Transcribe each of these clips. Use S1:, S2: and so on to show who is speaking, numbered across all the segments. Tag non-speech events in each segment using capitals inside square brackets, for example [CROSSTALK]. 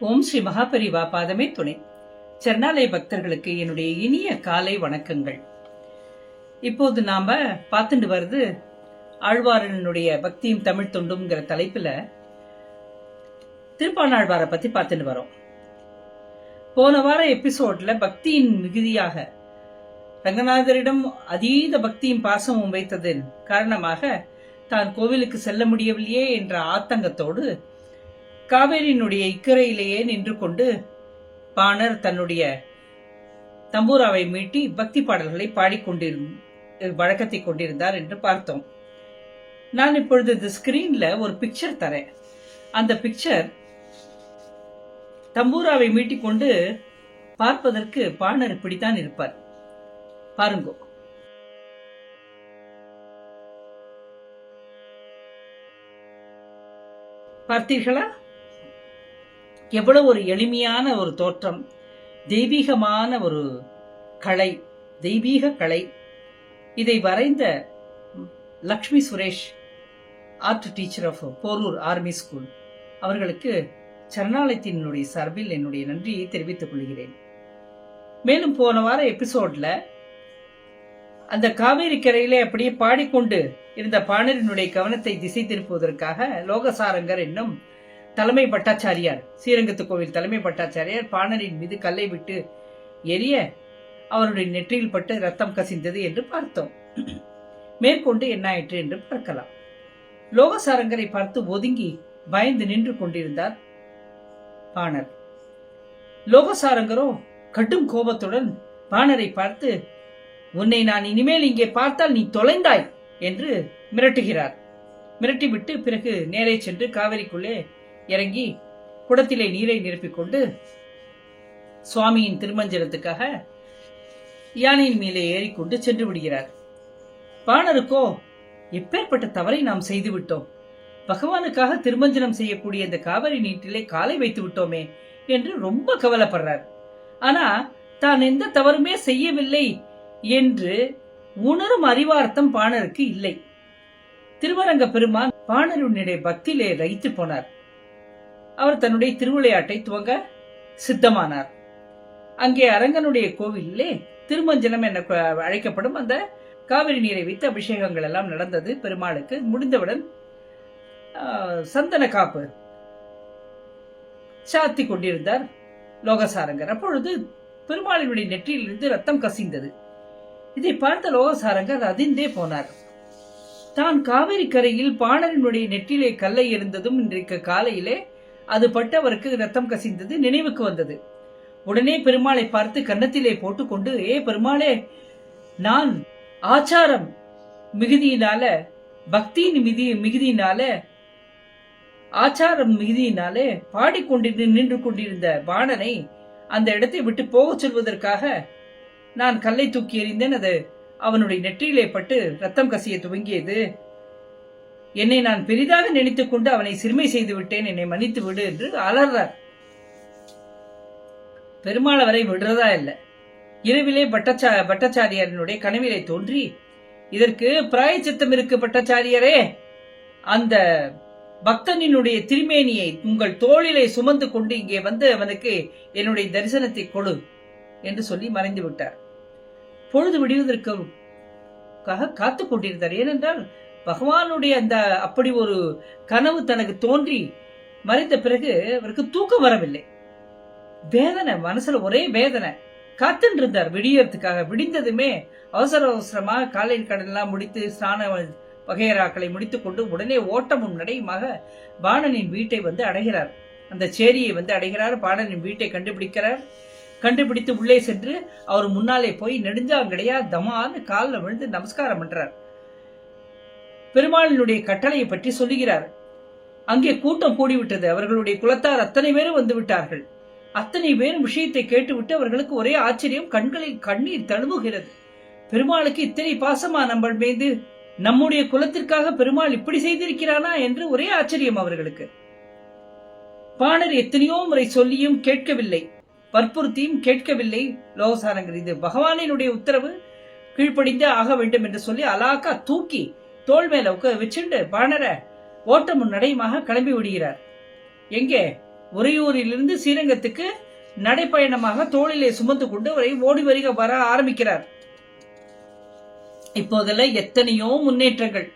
S1: ஓம் ஸ்ரீ மகாபரிவா பாதமே துணை. சரணாலய பக்தர்களுக்கு என்னுடைய இனிய காலை வணக்கங்கள். இப்போது நாம பார்த்துட்டு வருது ஆழ்வாரனுடைய பக்தியும் தமிழ் தொண்டுங்கிற தலைப்புல திருப்பாணாழ்வாரை பத்தி பார்த்துட்டு வரோம். போன வார எபிசோட்ல பக்தியின் மிகுதியாக ரங்கநாதரிடம் அதீத பக்தியும் பாசமும் வைத்ததன் காரணமாக தான் கோவிலுக்கு செல்ல முடியவில்லையே என்ற ஆத்தங்கத்தோடு காவேரியினுடைய இக்கரையிலேயே நின்று கொண்டு பாணர் தன்னுடைய தம்பூராவை மீட்டி பக்தி பாடல்களை பாடிக்கொண்டிரு வழக்கத்தை கொண்டிருந்தார் என்று பார்த்தோம். நான் இப்பொழுது இந்த ஸ்கிரீன்ல ஒரு பிக்சர் தரேன். அந்த பிக்சர் தம்பூராவை மீட்டிக்கொண்டு பார்ப்பதற்கு பாணர் இப்படித்தான் இருப்பார். பாருங்கோ. பார்த்தீர்களா? எவ்வளவு ஒரு எளிமையான ஒரு தோற்றம் தெய்வீகமான ஒரு கலை தெய்வீக கலை. இதை வரைந்த Lakshmi Suresh art teacher of Porur army school அவர்களுக்கு சரணாலயத்தினுடைய சார்பில் என்னுடைய நன்றியை தெரிவித்துக் கொள்கிறேன். மேலும் போன வார எபிசோட்ல அந்த காவேரி கரையிலே அப்படியே பாடிக்கொண்டு இருந்த பாணரினுடைய கவனத்தை திசை திருப்புவதற்காக லோகசாரங்கர் என்னும் தலைமை பட்டாச்சாரியார் ஸ்ரீரங்கத்து கோவில் தலைமை பட்டாச்சாரியார் பாணரின் மீது கல்லை விட்டு எரிய அவருடைய நெற்றியில் பட்டு ரத்தம் கசிந்தது என்று பார்த்தோம். மேற்கொண்டு என்ன ஆயிற்று என்று பார்க்கலாம். லோகசாரங்கரை பார்த்து ஒதுங்கி பயந்து நின்று கொண்டிருந்தார் பாணர். லோகசாரங்கரோ கடும் கோபத்துடன் பாணரை பார்த்து உன்னை நான் இனிமேல் இங்கே பார்த்தால் நீ தொலைந்தாய் என்று மிரட்டுகிறார். மிரட்டிவிட்டு பிறகு நேரே சென்று காவிரிக்குள்ளே இறங்கி குடத்திலே நீரை நிரப்பிக்கொண்டு சுவாமியின் திருமஞ்சனத்துக்காக யானையின் மேலே ஏறிக்கொண்டு சென்று விடுகிறார். பாணருக்கோ எப்பேற்பட்ட தவறை நாம் செய்துவிட்டோம் பகவானுக்காக திருமஞ்சனம் செய்யக்கூடிய இந்த காவிரி நீட்டிலே காலை வைத்து விட்டோமே என்று ரொம்ப கவலைப்படுறார். ஆனா தான் எந்த தவறுமே செய்யவில்லை என்று உணரும் அறிவார்த்தம் பாணருக்கு இல்லை. திருவரங்க பெருமான் பாணருடைய பக்தியிலே லயித்து போனார். அவர் தன்னுடைய திருவிளையாட்டை துவங்க சித்தமானார். அங்கே அரங்கனுடைய கோவிலிலே திருமஞ்சனம் என அழைக்கப்படும் அந்த காவிரி நீரை வைத்து அபிஷேகங்கள் எல்லாம் நடந்தது. பெருமாளுக்கு முடிந்தவுடன் சந்தன காப்பு சாத்தி கொண்டிருந்தார் லோகசாரங்கர். அப்பொழுது பெருமாளினுடைய நெற்றியிலிருந்து ரத்தம் கசிந்தது. இதை பார்த்த லோகசாரங்கர் அதிர்ந்தே போனார். தான் காவிரி கரையில் பாணரினுடைய நெற்றிலே கல்லை எறிந்ததும் இன்றைக்கு காலையிலே அது பட்டவருக்கு ரத்தம் கசிந்தது நினைவுக்கு வந்தது. உடனே பெருமாளை பார்த்து கன்னத்திலே போட்டுக்கொண்டு ஏ பெருமாளே நான் ஆச்சாரம் மிகுதியினால பக்தியின் மிதி மிகுதியினால ஆச்சாரம் மிகுதியினாலே பாடிக்கொண்டு நின்று கொண்டிருந்த பாணனை அந்த இடத்தை விட்டு போகச் சொல்வதற்காக நான் கல்லை தூக்கி எறிந்தேன். அது அவனுடைய நெற்றியிலே பட்டு ரத்தம் கசிய துவங்கியது. என்னை நான் பெரிதாக நினைத்துக் கொண்டு அவனை சிறுமை செய்து விட்டேன். என்னை மன்னித்து விடு என்று அலறார். பெருமாள் அவரை விடுறதா இல்ல. இரவிலே பட்டச்சா பட்டாச்சாரியாரனுடைய கனவிலே தோன்றி இதற்கு பிராயச்சித்தம் இருக்கு பட்டாச்சாரியரே. அந்த பக்தனினுடைய திருமேனியை உங்கள் தோளிலே சுமந்து கொண்டு இங்கே வந்து அவனுக்கு என்னுடைய தரிசனத்தை கொடு. என்று சொல்லி மறைந்து விட்டார். பொழுது விடுவதற்காக காத்து கொண்டிருந்தார். ஏனென்றால் பகவானுடைய அந்த அப்படி ஒரு கனவு தனக்கு தோன்றி மறைந்த பிறகு அவருக்கு தூக்கம் வரவில்லை. வேதனை மனசுல ஒரே வேதனை. காத்துட்டு இருந்தார் விடியறதுக்காக. விடிந்ததுமே அவசர அவசரமாக காலை கடன்லாம் முடித்து ஸ்நான வகையராக்களை முடித்துக்கொண்டு உடனே ஓட்டமும் நடையுமாக பாணனின் வீட்டை வந்து அடைகிறார். அந்த சேரியை வந்து அடைகிறார். பாணனின் வீட்டை கண்டுபிடிக்கிறார். கண்டுபிடித்து உள்ளே சென்று அவர் முன்னாலே போய் நெடுஞ்சாங்கடையா தமான்னு காலில் விழுந்து நமஸ்காரம் பண்றார். பெருமாளினுடைய கட்டளையை பற்றி சொல்லுகிறார். அங்கே கூட்டம் கூடிவிட்டது. அவர்களுடைய குலத்தார் அத்தனை பேரும் வந்து விட்டார்கள். அத்தனை பேரும் விஷயத்தை கேட்டுவிட்டு அவர்களுக்கு ஒரே ஆச்சரியம் கண்களில் கண்ணீர் தழுவுகிறது. பெருமாளுக்கு இத்தனை பாசமா நம்ம மீது? நம்முடைய குலத்திற்காக பெருமாள் இப்படி செய்திருக்கிறானா என்று ஒரே ஆச்சரியம் அவர்களுக்கு. பாணர் எத்தனையோ முறை சொல்லியும் கேட்கவில்லை. வற்புறுத்தியும் கேட்கவில்லை லோகசாரங்கர். இது பகவானினுடைய உத்தரவு. கீழ்ப்படிந்தே ஆக வேண்டும் என்று சொல்லி அலாக்கா தூக்கி தோல் மேல வச்சுண்டு பாணர ஓட்டமும் நடையுமாக கிளம்பி விடுகிறார். எங்கே? உறையூரிலிருந்து ஸ்ரீரங்கத்துக்கு நடைப்பயணமாக தோளிலே சுமந்து கொண்டு வரை ஓடி வருக வர ஆரம்பிக்கிறார். இப்போதெல்லாம் எத்தனையோ முன்னேற்றங்கள்.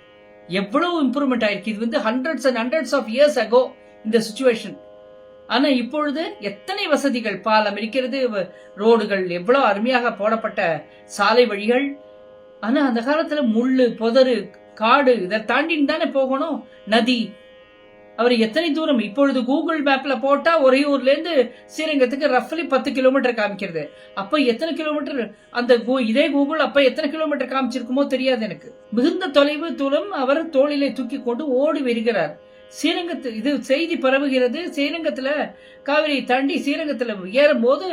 S1: எவ்வளவு இம்ப்ரூவ்மெண்ட் ஆயிருக்கு. இது வந்து hundreds and hundreds of years ago இந்த சுச்சுவேஷன் ஆனா இப்பொழுது எத்தனை வசதிகள் பாலம் இருக்கிறது ரோடுகள் எவ்வளவு அருமையாக போடப்பட்ட சாலை வழிகள். ஆனா அந்த காலத்துல முள்ளு புதரு காடு இதை தாண்டின்னு தானே போகணும்? நதி. அவர் எத்தனை தூரம்? இப்பொழுது கூகுள் மேப்ல போட்டா ஒரையூர்ல இருந்து ஸ்ரீரங்கத்துக்கு ரஃப்லி பத்து கிலோமீட்டர் காமிக்கிறது. அப்ப எத்தனை கிலோமீட்டர் அந்த கூ- இதே கூகுள் அப்ப எத்தனை கிலோமீட்டர் காமிச்சிருக்குமோ தெரியாது எனக்கு. மிகுந்த தொலைவு தூரம் அவர் தோளிலே தூக்கி கொண்டு ஓடி வருகிறார். ஸ்ரீரங்கத்து இது செய்தி பரவுகிறது. ஸ்ரீரங்கத்துல காவிரியை தாண்டி ஸ்ரீரங்கத்துல ஏறும்போது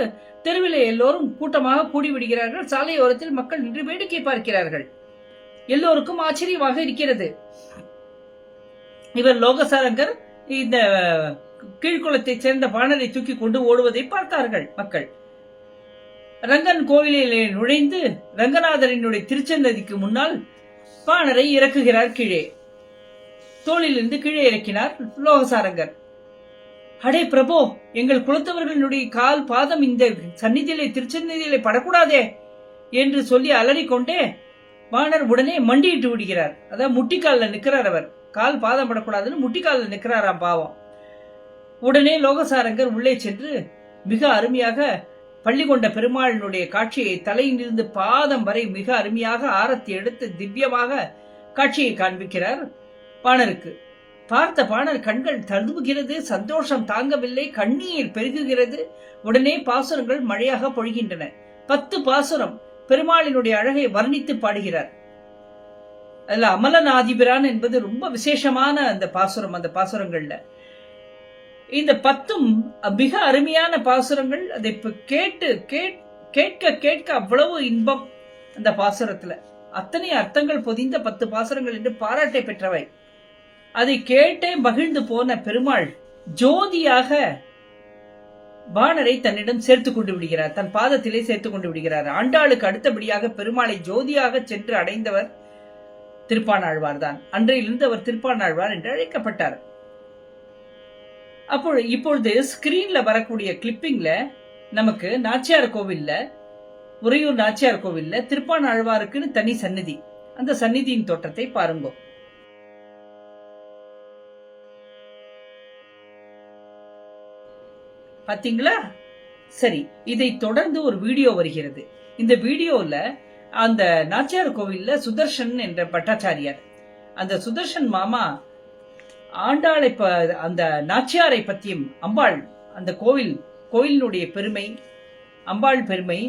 S1: தெருவில் எல்லோரும் கூட்டமாக கூடிவிடுகிறார்கள். சாலையோரத்தில் மக்கள் நின்று வேடிக்கை பார்க்கிறார்கள். எல்லோருக்கும் ஆச்சரியமாக இருக்கிறது. இவர் லோகசாரங்கர் இந்த கீழ்குளத்தை சேர்ந்த பாணரை தூக்கி கொண்டு ஓடுவதை பார்த்தார்கள் மக்கள். ரங்கன் கோவிலிலே நுழைந்து ரங்கநாதரினுடைய திருச்சந்ததிக்கு முன்னால் பாணரை இறக்குகிறார் கீழே. தோளிலிருந்து கீழே இறக்கினார் லோகசாரங்கர். அடே பிரபோ எங்கள் குலத்தவர்களுடைய கால் பாதம் இந்த சந்நிதியிலே திருச்சந்நிதியிலே படக்கூடாதே என்று சொல்லி அலறிக்கொண்டே வானர் உடனே மண்டியிட்டு விடுகிறார். அதாவது முட்டிக்காலில் நிற்கிறார் அவர். கால் பாதம் படக்கூடாதுன்னு முட்டிக்காலில் நிற்கிறாராம் பாவம். உடனே லோகசாரங்கர் உள்ளே சென்று மிக அருமையாக பள்ளி கொண்ட பெருமாளினுடைய காட்சியை தலையிலிருந்து பாதம் வரை மிக அருமையாக ஆரத்தி எடுத்து திவ்யமாக காட்சியை காண்பிக்கிறார். பாணருக்கு. பார்த்த பாணர் கண்கள் தழுவுகிறது சந்தோஷம் தாங்கவில்லை கண்ணீர் பெருகுகிறது. உடனே பாசுரங்கள் மழையாக பொழிகின்றன. பத்து பாசுரம் பெருமாளினுடைய அழகை வர்ணித்து பாடுகிறார். அதுல அமலநாதிபிரான் என்பது ரொம்ப விசேஷமான அந்த பாசுரம் அந்த பாசுரங்கள்ல. இந்த பத்தும் மிக அருமையான பாசுரங்கள். அதை கேட்டு கேட்- கேட்க கேட்க அவ்வளவு இன்பம் அந்த பாசுரத்துல. அத்தனை அர்த்தங்கள் பொதிந்த பத்து பாசுரங்கள் என்று பாராட்டை பெற்றவை. அதை கேட்டே மகிழ்ந்து போன பெருமாள் ஜோதியாக பாணரை தன்னிடம் சேர்த்து கொண்டு விடுகிறார். தன் பாதத்திலே சேர்த்து கொண்டு விடுகிறார். ஆண்டாளுக்கு அடுத்தபடியாக பெருமாளை ஜோதியாக சென்று அடைந்தவர் திருப்பானாழ்வார் தான் அன்றையிலிருந்து அவர் திருப்பானாழ்வார் என்று அழைக்கப்பட்டார். அப்பொழுது இப்பொழுது ஸ்கிரீன்ல வரக்கூடிய கிளிப்பிங்ல நமக்கு நாச்சியார் கோவில்ல உறையூர் நாச்சியார் கோவில்ல திருப்பான் ஆழ்வாருக்குன்னு தனி சந்நிதி. அந்த சந்நிதியின் தோற்றத்தை பாருங்க. பாத்தீங்களா? சரி இதை தொடர்ந்து ஒரு வீடியோ வருகிறது. இந்த வீடியோல அந்த நாச்சியார் கோவில்ல சுதர்ஷன் என்ற பட்டாச்சாரியார். அந்த சுதர்ஷன் மாமா ஆண்டாளை ப அந்த நாச்சியாரை பற்றியும் அம்பாள் அந்த கோவில் கோயிலினுடைய பெருமை அம்பாள் பெருமை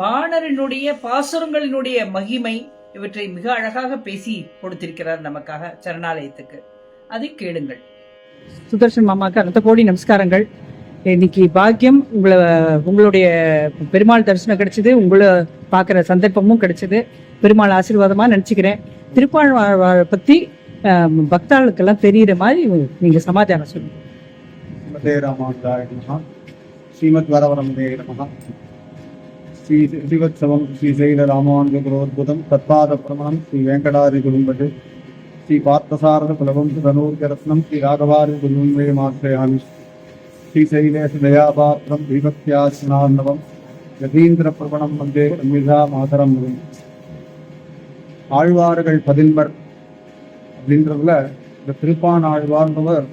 S1: பாணரினுடைய பாசுரங்களினுடைய மகிமை இவற்றை மிக அழகாக பேசி கொடுத்திருக்கிறார் நமக்காக சரணாலயத்துக்கு. அதை கேளுங்கள். சுதர்ஷன் மாமாக்கு அனந்த கோடி நமஸ்காரங்கள். இன்னைக்கு பாக்கியம் உங்களை உங்களுடைய பெருமாள் தரிசனம் கிடைச்சது உங்களை பார்க்குற சந்தர்ப்பமும் கிடைச்சது. பெருமாள் ஆசீர்வாதமாக நினச்சிக்கிறேன். திருப்பாழ்வாழ் பற்றி பக்தாளுக்கெல்லாம் தெரிகிற மாதிரி நீங்கள் சமாதானம் சொல்லுங்கள்
S2: ஸ்ரீமத் வரவரம் ஸ்ரீ ஸ்ரீவத்சவம் ஸ்ரீ சைல ராமானுஜ ராமானுஜகுரோத்புதம் தத்பாத பிரமணம் ஸ்ரீ வெங்கடாரி குரும்பது ஸ்ரீ பார்த்தசாரத குலவம் தனூர்கரத்னம் ஸ்ரீ ராகவாரி குருமே மாசிரயாமி ஸ்ரீசைலேஷதயாபாத்திரம் தயாபாத்திரம் தீபக்தியாசனார்ணவம் பிரபணம் வந்தே அமிதா மாதரம் ஆழ்வார்கள் பதின்பர் அப்படின்றதுல இந்த திருப்பான் ஆழ்வார்ன்றவர்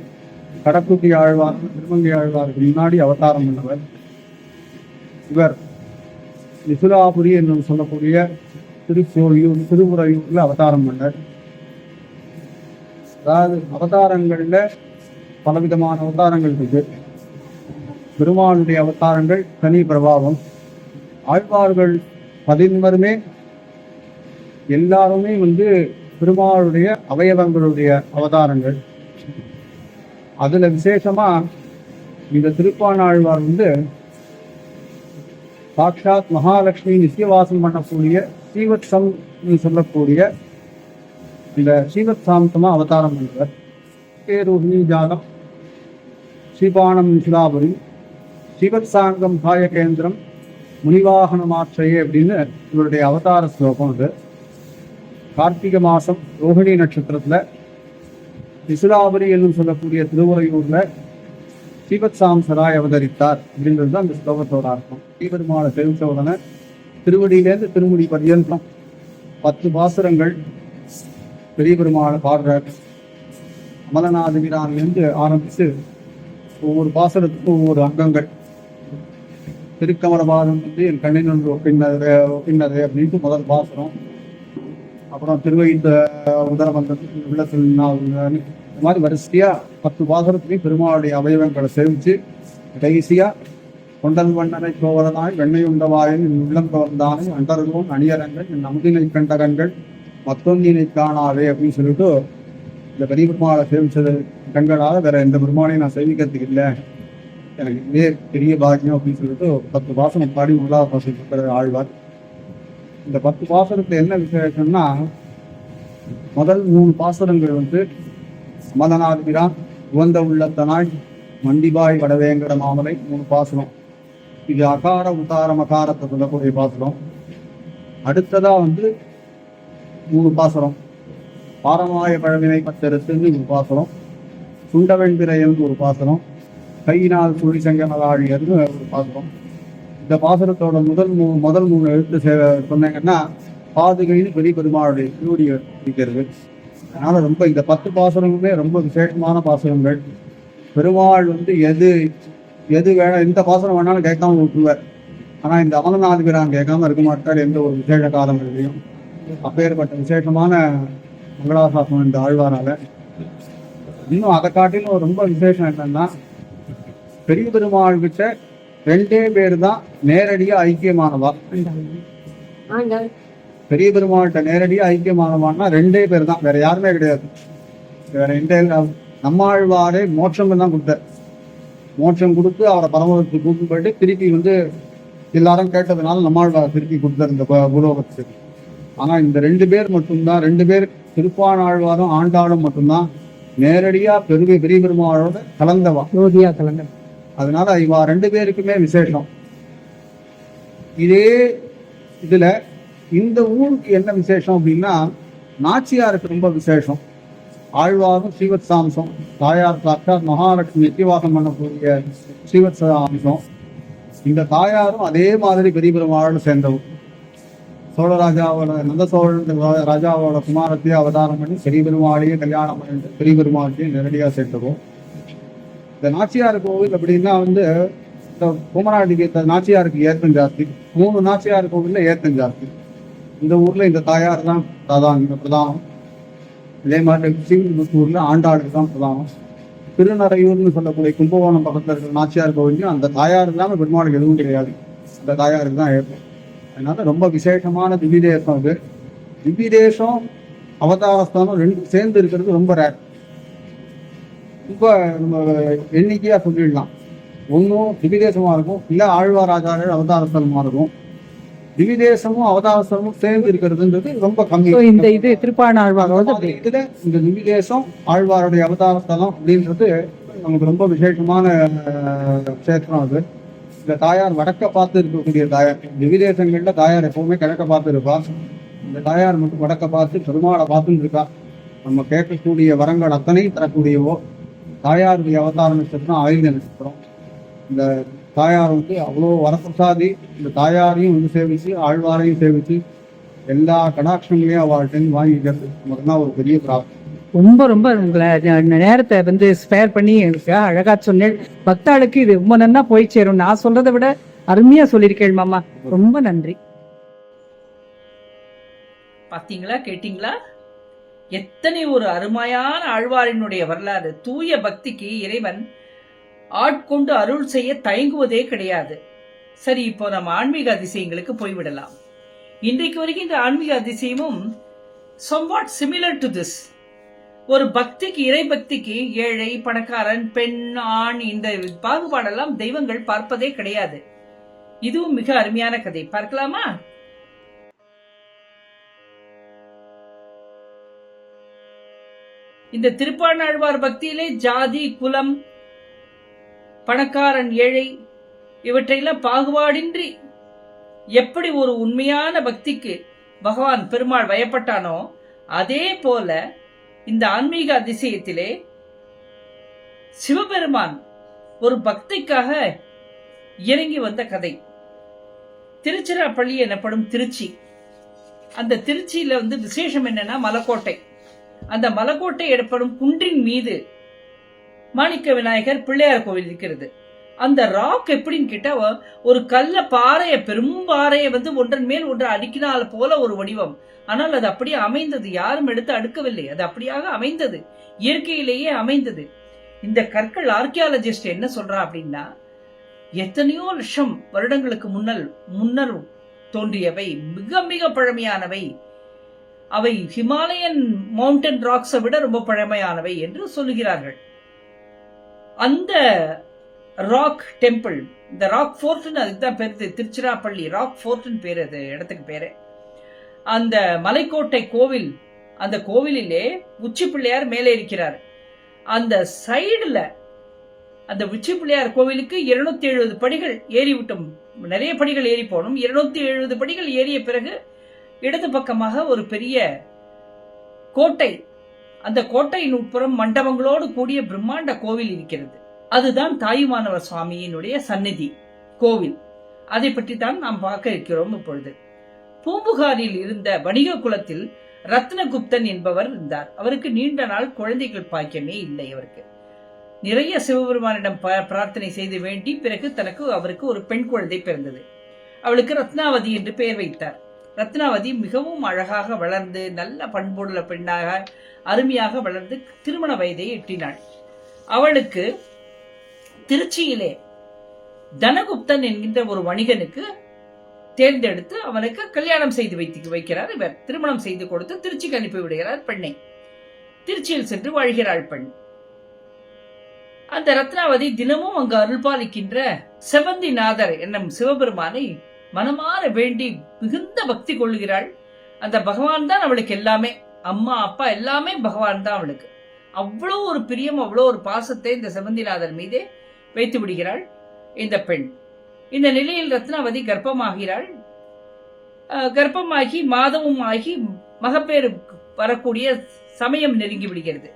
S2: கடக்குட்டி ஆழ்வார் திருமங்கை ஆழ்வாருக்கு முன்னாடி அவதாரம் பண்ணவர். இவர் நிசுலாபுரி என்று சொல்லக்கூடிய திருச்சோழியூர் திருவுறையூர்ல அவதாரம் பண்ணார். அதாவது அவதாரங்கள்ல பலவிதமான அவதாரங்கள் இருக்கு. பெருமானுடைய அவதாரங்கள் தனி பிரபாவம். ஆழ்வார்கள் பதின்மருமே எல்லாருமே வந்து பெருமாளுடைய அவயவங்களுடைய அவதாரங்கள். அதுல விசேஷமா இந்த திருப்பானாழ்வார் வந்து சாட்சாத் மகாலட்சுமி நித்தியவாசம் பண்ணக்கூடிய ஸ்ரீவத்சம் சொல்லக்கூடிய இந்த ஸ்ரீவத் சாந்தமா அவதாரம் பண்ணுவர் ரோஹிணி ஜாலம் ஸ்ரீபானம் நிசிலாபுரி ஸ்ரீபத் சாங்கம் காய கேந்திரம் முனிவாகனமாற்றையே அப்படின்னு இவருடைய அவதார ஸ்லோகம் இது கார்த்திகை மாதம் ரோஹிணி நட்சத்திரத்தில் திசுலாபுரி என்னும் சொல்லக்கூடிய திருவுரையூர்ல ஸ்ரீபத்சாம் சராய் அவதரித்தார் அப்படின்றது தான் இந்த ஸ்லோகத்தோட அர்த்தம். ஸ்ரீபெருமாளை தெரிவித்த உடனே திருவடியிலேருந்து திருமுடி பர்யந்தம் பத்து பாசுரங்கள் பெரிய பெருமாளை பாடுறார். அமலநாதவிரான்லேருந்து ஆரம்பித்து ஒவ்வொரு பாசுரத்துக்கும் ஒவ்வொரு அங்கங்கள். திருக்கமலபாதம் வந்து என் கண்ணின் ஒன்று ஒப்பின்னது ஒப்பின்னது அப்படின்ட்டு முதல் பாசனம் அப்புறம் திருவைந்த உதரமந்தத்துக்கு உள்ளத்தில் நான் இந்த மாதிரி வரிசையா பத்து பாசுரத்துலையும் பெருமாளுடைய அவயவங்களை சேமித்து கடைசியா கொண்டல் வண்ணனை கோவலனாய் வெண்ணை உண்டவாயின் என் உள்ளம் கவர்ந்தானை அண்டர்களும் அணியரங்கள் என் நமுதினை கண்டகங்கள் மத்தொன்னினை காணாவே அப்படின்னு சொல்லிட்டு இந்த பெரிய பெருமாளை சேமித்தது கண்களால் வேற எந்த பெருமாளையும் நான் சேமிக்கிறதுக்கு இல்லை. எனக்கு இதே பெரிய பாக்கியம் அப்படின்னு சொல்லிட்டு பத்து பாசனம் பாடி உள்ளா பாசனம் ஆழ்வார். இந்த பத்து பாசனத்தில் என்ன விசேஷம்னா முதல் மூணு பாசனங்கள் வந்து மதநாதிரான் உகந்த உள்ளத்தனாய் மண்டிபாய் வடவேங்கட மாமலை மூணு பாசனம் இது அகார உதார மகாரத்தை சொல்லக்கூடிய பாசனம் அடுத்ததா வந்து மூணு பாசனம் பாரமாய பழவினை பத்தெடுத்துன்னு ஒரு பாசனம் சுண்டவெண்பிரையன் ஒரு பாசனம் கையினால் சுழி சங்கமதாழியர்னு ஒரு பாசனம் இந்த பாசனத்தோட முதல் மூ முதல் மூணு எழுத்து சே சொன்னாங்கன்னா பாதுகைன்னு பெரிய பெருமாளுடைய திருவடியை இருக்கிறது. அதனால ரொம்ப இந்த பத்து பாசனமுமே ரொம்ப விசேஷமான பாசனங்கள். பெருமாள் வந்து எது எது வேணும் எந்த பாசனம் வேணாலும் கேட்காம விட்டுருவார். ஆனா இந்த அமலநாதிபிரான் கேட்காம இருக்க மாட்டார் எந்த ஒரு விசேஷ காலங்கள்லையும் அப்பேற்பட்ட விசேஷமான மங்களாசாசனம் இந்த ஆழ்வாரால. இன்னும் அதை காட்டிலும் ரொம்ப விசேஷம் என்னன்னா பெரிய பெருமாள் கிட்ட ரெண்டே பேர் தான் நேரடியா ஐக்கியமானவா? பெரிய பெருமாள்கிட்ட நேரடியா ஐக்கியமானவான்னா ரெண்டே பேர் தான் வேற யாருமே கிடையாது. வேற எந்த நம்மாழ்வாரே மோட்சம் தான் கொடுத்தார். மோட்சம் கொடுத்து அவரை பரமத்துக்கு கூட்டு போயிட்டு திருப்பி வந்து எல்லாரும் கேட்டதுனால நம்மாழ்வார் திருப்பி கொடுத்தார் இந்த பூலோகத்துக்கு. ஆனா இந்த ரெண்டு பேர் மட்டும்தான் ரெண்டு பேர் திருப்பானாழ்வாரும் ஆண்டாளும் மட்டும்தான் நேரடியா பெருமை பெரிய பெருமாளோட கலந்தவா?
S3: ஜோதியா கலங்க
S2: அதனால இவா ரெண்டு பேருக்குமே விசேஷம். இதே இதுல இந்த ஊருக்கு என்ன விசேஷம் அப்படின்னா நாச்சியாருக்கு ரொம்ப விசேஷம். ஆழ்வாரும் ஸ்ரீவத் சாம்சம் தாயார் சாட்சாத் மகாலட்சுமி நித்தியவாசம் பண்ணக்கூடிய ஸ்ரீவத் சாம்சம். இந்த தாயாரும் அதே மாதிரி பெரிய பெருமாளோட சேர்ந்தவர் சோழ ராஜாவோட நந்த சோழன் ராஜாவோட குமாரத்தையே அவதாரம் பண்ணி பெரிய பெருமாளையே கல்யாணம் பண்ணிட்டு பெரிய பெருமாளையும் நேரடியாக சேர்ந்தவோம் இந்த நாச்சியார் கோவில் அப்படின்னா வந்து இந்த குமராடிக்கு இந்த நாச்சியாருக்கு ஏற்றம் ஜாஸ்தி. மூணு நாச்சியார் கோவில்ல ஏற்றம் ஜாஸ்தி. இந்த ஊர்ல இந்த தாயார் தான் பிரதான் இந்த பிரதானம். இதே மாதிரி ஸ்ரீவில்லிபுத்தூர்ல ஆண்டாளுக்கு தான் பிரதானம். திருநறையூர்னு சொல்லக்கூடிய கும்பகோணம் பக்கத்தில் இருக்கிற நாச்சியார் கோவிலையும் அந்த தாயார் இல்லாமல் பெருமாளுக்கு எதுவும் கிடையாது. அந்த தாயாருக்கு தான் ஏற்போம் அதனால ரொம்ப விசேஷமான திவ்யதேசம் அது. திவ்யதேசம் அவதாரஸ்தானம் ரெண்டு சேர்ந்து இருக்கிறது ரொம்ப ரேர் ரொம்ப நம்ம எண்ணிக்கையா சொல்லிடலாம். ஒன்றும் திவிதேசமா இருக்கும். இல்ல ஆழ்வாராஜாரர் அவதாரஸ்தலமா இருக்கும். திவிதேசமும் அவதாரஸ்தலமும் சேர்ந்து இருக்கிறதுன்றது ரொம்ப கம்மி.
S3: இந்த இது திருப்பாணாழ்வாரோட
S2: இதுல இந்த திவிதேசம் ஆழ்வாருடைய அவதாரஸ்தலம் அப்படின்றது நமக்கு ரொம்ப விசேஷமான க்ஷேத்திரம் அது. இந்த தாயார் வடக்க பார்த்து இருக்கக்கூடிய தாயார் திவிதேசங்கள்ல தாயார் எப்பவுமே கிழக்க பார்த்து இருப்பா. இந்த தாயார் மட்டும் வடக்க பார்த்து பெருமாளை பார்த்துன்னு இருக்கா. நம்ம கேட்கக்கூடிய வரங்கள் அத்தனையும் தரக்கூடியவோ தாயாருடைய அவதார நட்சத்திரம் ஆயுத நட்சத்திரம் இந்த தாயார் வந்து அவ்வளோ வரப்பிரசாதி இந்த தாயாரையும் வந்து சேவிச்சு ஆழ்வாரையும் சேவிச்சு எல்லா கடாட்சங்களையும் அவள்கிட்ட வாங்கிக்கிறது. மட்டும்தான் ஒரு பெரிய பிராப்தம்
S3: ரொம்ப ரொம்ப உங்களை நேரத்தை வந்து ஸ்பேர் பண்ணி எனக்கு அழகா சொன்னேன். பக்தாளுக்கு இது ரொம்ப நன்னா போய் சேரும். நான் சொல்றதை விட அருமையா சொல்லியிருக்கேன் மாமா. ரொம்ப நன்றி.
S1: பாத்தீங்களா கேட்டீங்களா? எத்தனை ஒரு அருமையான ஆழ்வாரினுடைய வரலாறு. தூய பக்திக்கு இறைவன் ஆட்கொண்டு அருள் செய்ய தயங்குவதே கிடையாது. சரி இப்போ நம்ம ஆன்மீக அதிசயங்களுக்கு போய்விடலாம். இன்றைக்கு வரைக்கும் இந்த ஆன்மீக அதிசயமும் சம்வாட் சிமிலர் டு திஸ் ஒரு பக்திக்கு இறை பக்திக்கு ஏழை பணக்காரன் பெண் ஆண் இந்த பாகுபாடெல்லாம் தெய்வங்கள் பார்ப்பதே கிடையாது. இதுவும் மிக அருமையான கதை. பார்க்கலாமா? இந்த திருப்பாணாழ்வார் பக்தியிலே ஜாதி குலம் பணக்காரன் ஏழை இவற்றையெல்லாம் பாகுபாடின்றி எப்படி ஒரு உண்மையான பக்திக்கு பகவான் பெருமாள் வயப்பட்டானோ அதே போல இந்த ஆன்மீக அதிசயத்திலே சிவபெருமான் ஒரு பக்திக்காக இறங்கி வந்த கதை. திருச்சிராப்பள்ளி எனப்படும் திருச்சி. அந்த திருச்சியில வந்து விசேஷம் என்னன்னா மலைக்கோட்டை. அந்த மலைக்கோட்டை எனப்படும் குன்றின் மீது மாணிக்க விநாயகர் பிள்ளையார் கோவில் இருக்கிறது. அந்த ராக் எப்படின்னு கேட்டா ஒரு கல்ல பாறைய பெரும்பாறையை வந்து ஒன்றன் மேல் ஒன்று அடுக்கினால் போல ஒரு வடிவம். ஆனால் அது அப்படியே அமைந்தது. யாரும் எடுத்து அடுக்கவில்லை. அது அப்படியாக அமைந்தது. இயற்கையிலேயே அமைந்தது. இந்த கற்கள் ஆர்கியாலஜிஸ்ட் என்ன சொல்றா அப்படின்னா எத்தனையோ லட்சம் வருடங்களுக்கு முன்னல் முன்னர் தோன்றியவை மிக மிக பழமையானவை. அவை ஹிமாலயன் மவுண்டன் ராக்ஸை விட ரொம்ப பழமையானவை என்று சொல்லுகிறார்கள். அந்த ராக் டெம்பிள் இந்த ராக் ஃபோர்ட்னு அதுதான் பேரு திருச்சிராப்பள்ளி ராக் ஃபோர்ட்னு பேர் அது இடத்துக்கு பேரு. அந்த மலைக்கோட்டை கோவில் அந்த கோவிலிலே உச்சி பிள்ளையார் மேலே இருக்கிறார். அந்த சைடுல அந்த உச்சி பிள்ளையார் கோவிலுக்கு இருநூத்தி எழுபது படிகள் ஏறி விட்டோம் நிறைய படிகள் ஏறி போனோம் இருநூத்தி எழுபது படிகள் ஏறிய பிறகு இடது பக்கமாக ஒரு பெரிய கோட்டை. அந்த கோட்டையின் உட்புறம் மண்டபங்களோடு கூடிய பிரம்மாண்ட கோவில் இருக்கிறது. அதுதான் தாயுமானவர் சுவாமியினுடைய சந்நிதி கோவில். அதை பற்றி தான் நாம் பார்க்க இருக்கிறோம் இப்பொழுது. பூம்புகாரில் இருந்த வணிக குலத்தில் ரத்னகுப்தன் என்பவர் இருந்தார். அவருக்கு நீண்ட நாள் குழந்தைகள் பாக்கியமே இல்லை அவருக்கு. நிறைய சிவபெருமானிடம் ப- பிரார்த்தனை செய்து வேண்டி பிறகு தனக்கு அவருக்கு ஒரு பெண் குழந்தை பிறந்தது. அவளுக்கு ரத்னாவதி என்று பெயர் வைத்தார். ரத்னாவதி மிகவும் அழகாக வளர்ந்து நல்ல பண்புள்ள பெண்ணாக அருமையாக வளர்ந்து திருமண வயதை எட்டினாள். அவளுக்கு திருச்சியிலே தனகுப்தன் என்கின்ற ஒரு வணிகனுக்கு தேர்ந்தெடுத்து அவனுக்கு கல்யாணம் செய்து வைத்து வைக்கிறார் இவர். திருமணம் செய்து கொடுத்து திருச்சிக்கு அனுப்பி விடுகிறார் பெண்ணை. திருச்சியில் சென்று வாழ்கிறாள் பெண். அந்த ரத்னாவதி தினமும் அங்கு அருள்பாலிக்கின்ற செவந்திநாதர் என்னும் சிவபெருமானை மனமாற வேண்டி மிகுந்த பக்தி கொள்ளுகிறாள். அந்த பகவான் தான் அவளுக்கு எல்லாமே. அம்மா அப்பா எல்லாமே பகவான் தான் அவளுக்கு. அவ்வளோ ஒரு பிரியம் அவ்வளோ ஒரு பாசத்தை இந்த செவந்திநாதர் மீதே வைத்து விடுகிறாள் இந்த பெண். இந்த நிலையில் ரத்னாவதி கர்ப்பமாகிறாள். கர்ப்பமாகி மாதமும் ஆகி மகப்பேறு வரக்கூடிய சமயம் நெருங்கி விடுகிறது.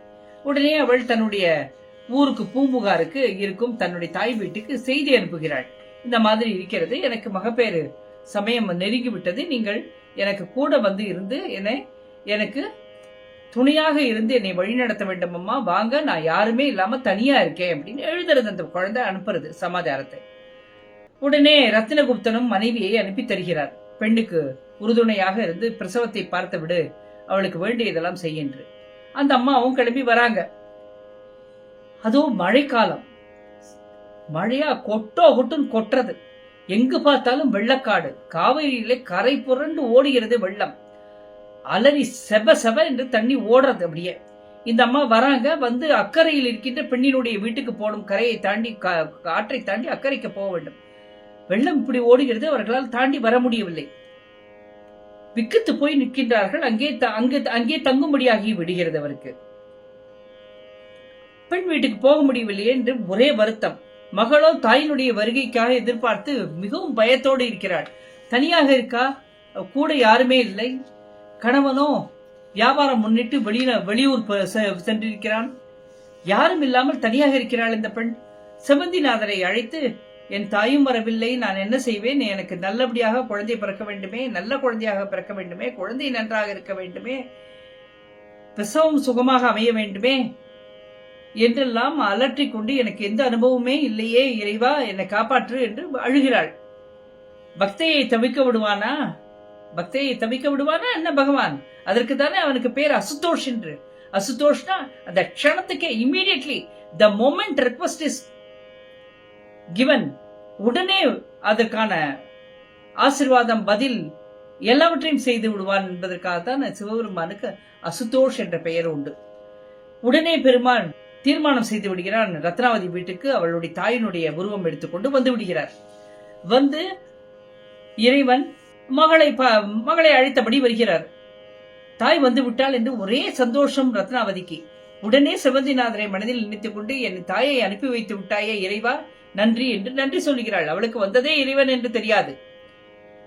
S1: உடனே அவள் தன்னுடைய ஊருக்கு பூம்புகாருக்கு இருக்கும் தன்னுடைய தாய் வீட்டுக்கு செய்தி அனுப்புகிறாள். இந்த மாதிரி இருக்கிறது. எனக்கு மகப்பேறு சமயம் நெருங்கி விட்டது நீங்கள் எனக்கு கூட வந்து இருந்து என்னை எனக்கு துணையாக இருந்து என்னை வழிநடத்த வேண்டும் அம்மா. வாங்க நான் யாருமே இல்லாம தனியா இருக்கேன் அப்படின்னு எழுதுறது அந்த குழந்தை அனுப்புறது சமாதாரத்தை உடனே ரத்தினகுப்தனும் மனைவியை அனுப்பி தருகிறார். பெண்ணுக்கு உறுதுணையாக இருந்து பிரசவத்தை பார்த்து விடு அவளுக்கு வேண்டியதெல்லாம் செய்யன்று அந்த அம்மாவும் கிளம்பி வராங்க. அதுவும் மழைக்காலம். மழையா கொட்டோ கொட்டுன்னு கொட்டுறது. எங்கு பார்த்தாலும் வெள்ளக்காடு. காவிரியிலே கரை புரண்டு ஓடுகிறது வெள்ளம். அலறி செப செப என்று தண்ணி ஓடுறது அப்படியே. இந்த அம்மா வராங்க வந்து அக்கறையில் இருக்கின்ற பெண்ணினுடைய வீட்டுக்கு போடும் கரையை தாண்டி கா- ஆற்றை தாண்டி அக்கறைக்கு போக வேண்டும். வெள்ளம் இப்படி ஓடுகிறது அவர்களால் தாண்டி வர முடியவில்லை. விக்கித்து போய் நிற்கின்றார்கள். அங்கே த- அங்கே அங்கே தங்கும்படியாகி விடுகிறது அவருக்கு. பெண் வீட்டுக்கு போக முடியவில்லையே என்று ஒரே வருத்தம். மகளோ தாயினுடைய வருகைக்காக எதிர்பார்த்து மிகவும் பயத்தோடு இருக்கிறாள். தனியாக இருக்கா? கூட யாருமே இல்லை. கணவனோ வியாபாரம் முன்னிட்டு வெளியில வெளியூர் ப- செ- சென்றிருக்கிறான். யாரும் இல்லாமல் தனியாக இருக்கிறாள் இந்த பெண். செவந்திநாதரை அழைத்து என் தாயும் வரவில்லை நான் என்ன செய்வேன்? எனக்கு நல்லபடியாக குழந்தை பிறக்க வேண்டுமே நல்ல குழந்தையாக பிறக்க வேண்டுமே குழந்தை நன்றாக இருக்க வேண்டுமே பிரசவம் சுகமாக அமைய வேண்டுமே என்றெல்லாம் அலற்றிக் கொண்டு எனக்கு எந்த அனுபவமே இல்லையே இறைவா என்னை காப்பாற்று என்று அழுகிறாள். பக்தையை தவிக்க விடுவானா? பக்தையை தவிக்க விடுவானா? என்ன பகவான்? அதற்கு தானே அவனுக்கு பேர் அசுதோஷ் என்று. அசுதோஷ்னா அந்த க்ஷணத்துக்கே immediately the moment request is given உடனே அதற்கான ஆசிர்வாதம் பதில் எல்லாவற்றையும் செய்து விடுவான் என்பதற்காக தான் சிவபெருமானுக்கு அசுதோஷ் என்ற பெயர் உண்டு. உடனே பெருமான் தீர்மானம் செய்து விடுகிறான். ரத்னாவதி வீட்டுக்கு அவளுடைய தாயினுடைய உருவம் எடுத்துக்கொண்டு வந்து விடுகிறார். வந்து இறைவன் மகளை மகளை அழைத்தபடி வருகிறார். தாய் வந்து விட்டாள் என்று ஒரே சந்தோஷம் ரத்னாவதிக்கு. உடனே சிவந்திநாதரை மனதில் நினைத்துக் கொண்டு என் தாயை அனுப்பி வைத்து விட்டாயே இறைவா நன்றி என்று நன்றி சொல்கிறாள். அவளுக்கு வந்ததே இறைவன் என்று தெரியாது.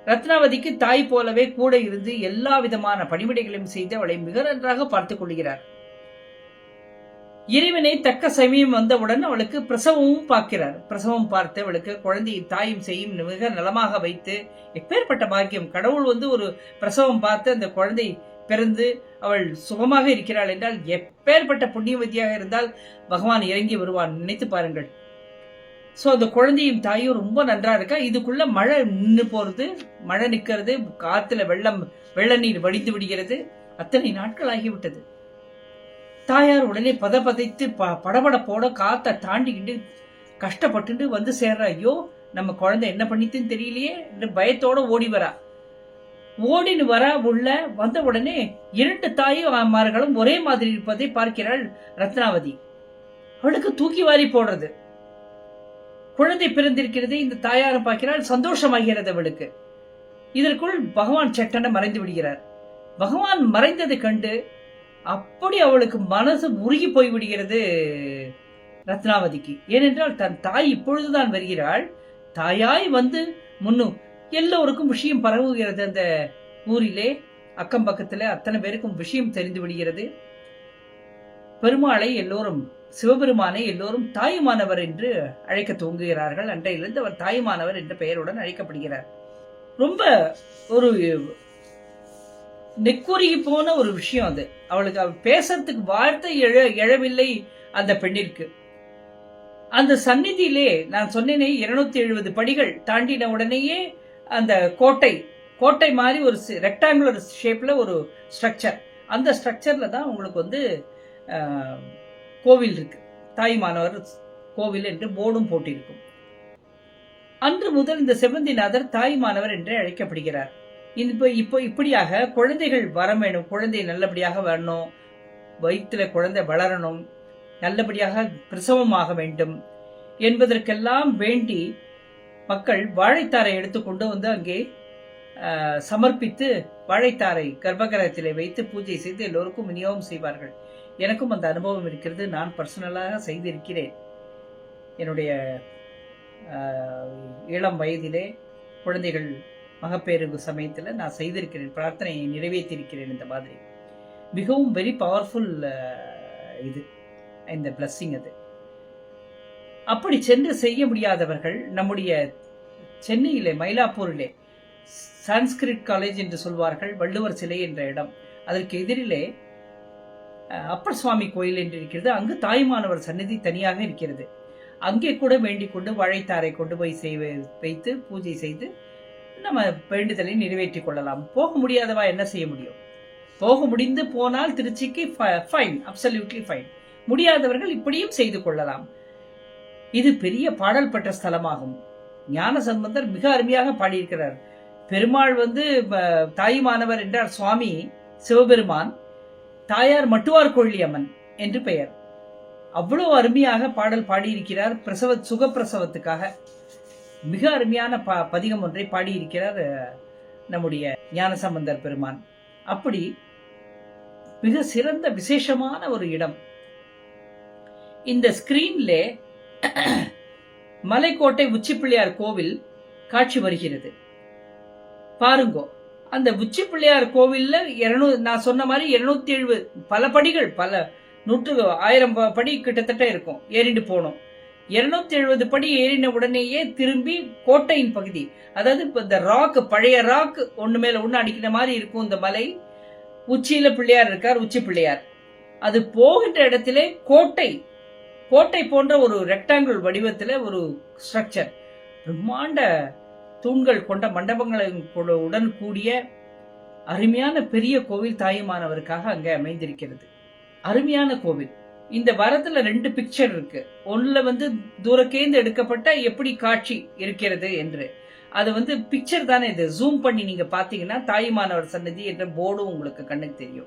S1: ரத்னாவதிக்கு தாய் போலவே கூட இருந்து எல்லா விதமான பணிவிடைகளையும் செய்து அவளை மிக நன்றாக பார்த்துக் கொள்கிறார். இறைவனை தக்க சமயம் வந்தவுடன் அவளுக்கு பிரசவமும் பார்க்கிறார். பிரசவம் பார்த்து அவளுக்கு குழந்தையை தாயும் செய்யும் மிக நலமாக வைத்து எப்பேற்பட்ட பாக்கியம். கடவுள் வந்து ஒரு பிரசவம் பார்த்து அந்த குழந்தை பிறந்து அவள் சுகமாக இருக்கிறாள் என்றால் எப்பேற்பட்ட புண்ணியவதியாக இருந்தால் பகவான் இறங்கி வருவான் நினைத்து பாருங்கள். ஸோ அந்த குழந்தையும் தாயும் ரொம்ப நன்றாக இருக்கா? இதுக்குள்ள மழை நின்று போகிறது மழை நிற்கிறது காற்றுல வெள்ளம் வெள்ள நீர் வடிந்து விடுகிறது. அத்தனை நாட்கள் ஆகிவிட்டது. தாயார் உடனே பதபதைத்து ப படபடப்போட காத்தை தாண்டிக்கிட்டு கஷ்டப்பட்டுட்டு வந்து சேர்ற. ஐயோ நம்ம குழந்தை என்ன பண்ணித்துன்னு தெரியலையே என்று பயத்தோட ஓடி வரா. ஓடின்னு வர உள்ள வந்த உடனே இரண்டு தாயும் மார்களும் ஒரே மாதிரி இருப்பதை பார்க்கிறாள் ரத்னாவதி. அவளுக்கு தூக்கி வாரி போடுறது. குழந்தை பிறந்திருக்கிறது இந்த தாயாரும் பார்க்கிறாள் சந்தோஷமாகிறது அவளுக்கு. இதற்குள் பகவான் சட்டன மறைந்து விடுகிறார். பகவான் மறைந்ததை கண்டு அப்படி அவளுக்கு மனசு உருகி போய் விடுகிறது ரத்னாவதிக்கு. ஏனென்றால் தன் தாய் இப்பொழுதுதான் வருகிறாள். தாயாய் வந்து முன்னும் எல்லோருக்கும் விஷயம் பரவுகிறது அந்த ஊரிலே. அக்கம் பக்கத்துல அத்தனை பேருக்கும் விஷயம் தெரிந்து விடுகிறது. பெருமாளை எல்லோரும் சிவபெருமானை எல்லோரும் தாயுமானவர் என்று அழைக்க துவங்குகிறார்கள். அன்றையிலிருந்து அவர் தாயுமானவர் என்ற பெயருடன் அழைக்கப்படுகிறார். ரொம்ப ஒரு நெக்குருகி போன ஒரு விஷயம் அது. அவளுக்கு அவள் பேசுறதுக்கு வார்த்தை எழ எழவில்லை அந்த பெண்ணிற்கு. அந்த சந்நிதியிலே நான் சொன்னேனே இருநூத்தி எழுபது படிகள் தாண்டின உடனேயே அந்த கோட்டை கோட்டை மாதிரி ஒரு ரெக்டாங்குலர் ஷேப்ல ஒரு ஸ்ட்ரக்சர் அந்த ஸ்ட்ரக்சர்ல தான் உங்களுக்கு வந்து ஆஹ், கோவில் இருக்கு. தாய்மானவர் கோவில் என்று போர்டும் போட்டிருக்கும். அன்று முதல் இந்த செவந்திநாதர் தாய்மானவர் என்று அழைக்கப்படுகிறார். இப்போ இப்போ இப்படியாக குழந்தைகள் வர வேணும் குழந்தை நல்லபடியாக வரணும். வயிற்றில் குழந்தை வளரணும். நல்லபடியாக பிரசவமாக வேண்டும் என்பதற்கெல்லாம் வேண்டி மக்கள் வாழைத்தாரை எடுத்துக்கொண்டு வந்து அங்கே சமர்ப்பித்து வாழைத்தாரை கர்ப்பகிரகத்திலே வைத்து பூஜை செய்து எல்லோருக்கும் விநியோகம் செய்வார்கள். எனக்கும் அந்த அனுபவம் இருக்கிறது. நான் பர்சனலாக செய்திருக்கிறேன். என்னுடைய இளம் வயதிலே குழந்தைகள் மகப்பேறு சமயத்தில் நான் செய்திருக்கிறேன் பிரார்த்தனையை நிறைவேற்றியிருக்கிறேன் இந்த மாதிரி. மிகவும் வெரி பவர்ஃபுல் இது. இந்த பிளஸ்ஸிங் அது. அப்படி சென்று செய்ய முடியாதவர்கள் நம்முடைய சென்னையிலே மயிலாப்பூரிலே சான்ஸ்கிரிட் காலேஜ் என்று சொல்வார்கள் வள்ளுவர் சிலை என்ற இடம். அதற்கு எதிரிலே அஹ், அப்பர் சுவாமி கோயில் என்று இருக்கிறது. அங்கு தாய்மானவர் சந்நிதி தனியாக இருக்கிறது. அங்கே கூட வேண்டிக் கொண்டு வாழைத்தாரை கொண்டு போய் செய்வ வைத்து பூஜை செய்து நம்ம வேண்டுதலை நிறைவேற்றி கொள்ளலாம். போக முடியாதவா என்ன செய்ய முடியும்? போக முடிந்து போனால் திருச்சிக்கு ஃபைன் அப்சல்யூட்லி ஃபைன் முடியாதவர்கள் இப்படியும் செய்து கொள்ளலாம். இது பெரிய பாடல் பெற்ற ஸ்தலமாகும். ஞான சம்பந்தர் மிக அருமையாக பாடியிருக்கிறார். பெருமாள் வந்து அஹ், தாயுமானவர் என்றார் சுவாமி சிவபெருமான் தாயார் மட்டுவார் கொள்ளியம்மன் என்று பெயர். அவ்வளவு அருமையாக பாடல் பாடியிருக்கிறார் பிரசவ சுகப்பிரசவத்துக்காக. மிக அருமையான ப பதிகம் ஒன்றை பாடியிருக்கிறார் நம்முடைய ஞானசம்பந்தர் பெருமான். அப்படி மிக சிறந்த விசேஷமான ஒரு இடம். இந்த ஸ்கிரீன்ல [CLEARS THROAT] மலைக்கோட்டை உச்சிப்பிள்ளையார் கோவில் காட்சி வருகிறது. பாருங்கோ அந்த உச்சி பிள்ளையார் கோவில்ல இருநூ நான் சொன்ன மாதிரி இருநூத்தி எழுபது பல படிகள் பல நூற்று ஆயிரம் ப- படி கிட்டத்தட்ட இருக்கும். ஏறிண்டு போனோம் இருநூத்தி எழுபது படி ஏறின உடனேயே திரும்பி கோட்டையின் பகுதி. அதாவது இப்ப இந்த ராக் பழைய ராக் ஒண்ணு மேல ஒண்ணு அடிக்கிற மாதிரி இருக்கும் இந்த மலை. உச்சியில பிள்ளையார் இருக்கார் உச்சி பிள்ளையார். அது போகின்ற இடத்திலே கோட்டை. கோட்டை போன்ற ஒரு ரெக்டாங்கிள் வடிவத்துல ஒரு ஸ்ட்ரக்சர் பிரம்மாண்ட தூண்கள் கொண்ட மண்டபங்களுடன் உடன் கூடிய அருமையான பெரிய கோவில் தாயுமானவருக்காக அங்கே அமைந்திருக்கிறது. அருமையான கோவில். இந்த வரத்துல ரெண்டு பிக்சர் இருக்கு. ஒண்ணுல வந்து தூரக்கேந்து எடுக்கப்பட்ட எப்படி காட்சி இருக்கிறது என்று. அது வந்து பிக்சர் தானே இது. ஜூம் பண்ணி நீங்க பாத்தீங்கன்னா தாயுமானவர் சன்னதி என்ற போர்டும் உங்களுக்கு கண்ணுக்கு தெரியும்.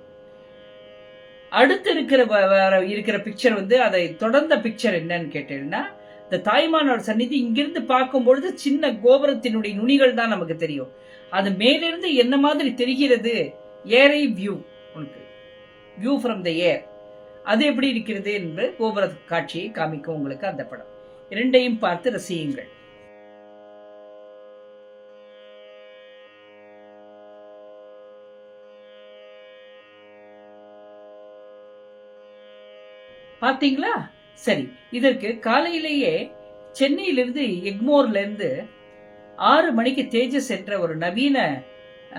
S1: அடுத்து இருக்கிற வ- வர- இருக்கிற பிக்சர் வந்து அதை தொடர்ந்த பிக்சர் என்னன்னு கேட்டீங்கன்னா இந்த தாய்மானவர் சந்நிதி இங்கிருந்து பார்க்கும்பொழுது சின்ன கோபுரத்தினுடைய நுனிகள் தான் நமக்கு தெரியும். அது மேலிருந்து என்ன மாதிரி தெரிகிறது? ஏரை வியூ உனக்கு. வியூ ஃப்ரம் த ஏர் அது எப்படி இருக்கிறது என்று கோபுர காட்சியை காமிக்கும் உங்களுக்கு அந்த படம். இரண்டையும் பார்த்து ரசியுங்கள். பாத்தீங்களா சரி இதற்கு காலையிலேயே சென்னையிலிருந்து எக்மோர்ல இருந்து ஆறு மணிக்கு தேஜஸ் என்ற ஒரு நவீன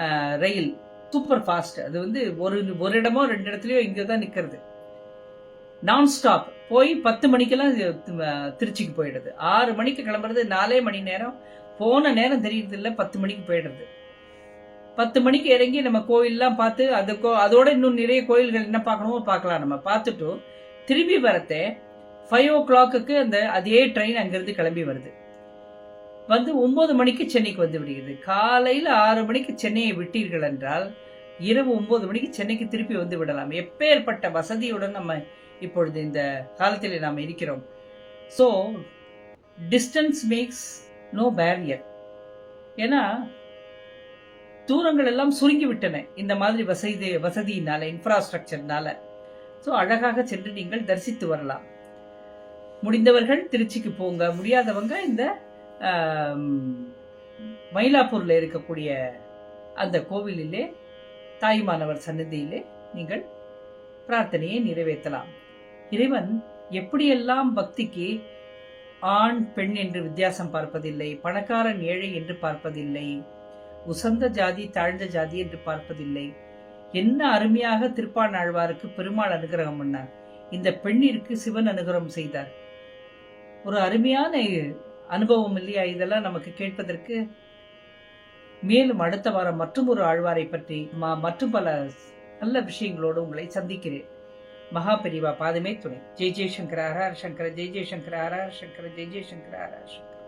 S1: அஹ், ரயில் சூப்பர் ஃபாஸ்ட் அது வந்து ஒரு ஒரு இடமோ ரெண்டு இடத்துலயோ இங்கே தான் நிற்கிறது நான் ஸ்டாப் போய் பத்து மணிக்கெல்லாம் திருச்சிக்கு போயிடுது ஆறு மணிக்கு கிளம்புறது நாலே மணி நேரம். போன நேரம் தெரியறது இல்லை பத்து மணிக்கு போயிடுறது. பத்து மணிக்கு இறங்கி நம்ம கோயிலெலாம் பார்த்து அதுக்கோ அதோட இன்னும் நிறைய கோயில்கள் என்ன பார்க்கணுமோ பார்க்கலாம் நம்ம. பார்த்துட்டு திரும்பி வரத்தே ஃபைவ் ஓ கிளாக்குக்கு அந்த அதே ட்ரெயின் அங்கேருந்து கிளம்பி வருது. வந்து ஒம்பது மணிக்கு சென்னைக்கு வந்து விடுகிறது. காலையில் ஆறு மணிக்கு சென்னையை விட்டீர்கள் என்றால் இரவு ஒம்பது மணிக்கு சென்னைக்கு திருப்பி வந்து விடலாம். எப்பேற்பட்ட வசதியுடன் நம்ம இப்பொழுது இந்த காலத்தில் நாம் இருக்கிறோம். So distance makes no barrier ஏன்னா தூரங்கள் எல்லாம் சுருங்கி விட்டன இந்த மாதிரி வசதி வசதியினால இன்ஃப்ராஸ்ட்ரக்சர்னால ஸோ அழகாக சென்று நீங்கள் தரிசித்து வரலாம். முடிந்தவர்கள் திருச்சிக்கு போங்க. முடியாதவங்க இந்த மயிலாப்பூரில் மயிலாப்பூர்ல இருக்கக்கூடிய அந்த கோவிலிலே தாய்மானவர் சன்னதியிலே நீங்கள் பிரார்த்தனையை நிறைவேற்றலாம். இறைவன் எப்படியெல்லாம் பக்திக்கு ஆண் பெண் என்று வித்தியாசம் பார்ப்பதில்லை பணக்காரன் ஏழை என்று பார்ப்பதில்லை உசந்த ஜாதி தாழ்ந்த ஜாதி என்று பார்ப்பதில்லை என்ன அருமையாக திருப்பான் ஆழ்வாருக்கு பெருமாள் அனுகிரகம் பண்ணார். இந்த பெண்ணிற்கு சிவன் அனுகிரகம் செய்தார். ஒரு அருமையான அனுபவம் இல்லையா இதெல்லாம் நமக்கு கேட்பதற்கு? மேலும் அடுத்த வாரம் மற்றும் ஒரு ஆழ்வாரை பற்றி மற்றும் பல நல்ல விஷயங்களோடு உங்களை சந்திக்கிறேன். ಮಹಾಪರಿವ ಪಾದಮೇ ತುಣೆ ಜೈ ಜಯ ಶಂಕರ ಹರ ಹರ ಶಂಕರ ಜಯ ಜಯ ಶಂಕರ ಹರ ಹರ ಶಂಕರ ಜಯ ಜಯ ಶಂಕರ ಹರ ಹರ ಶಂಕರ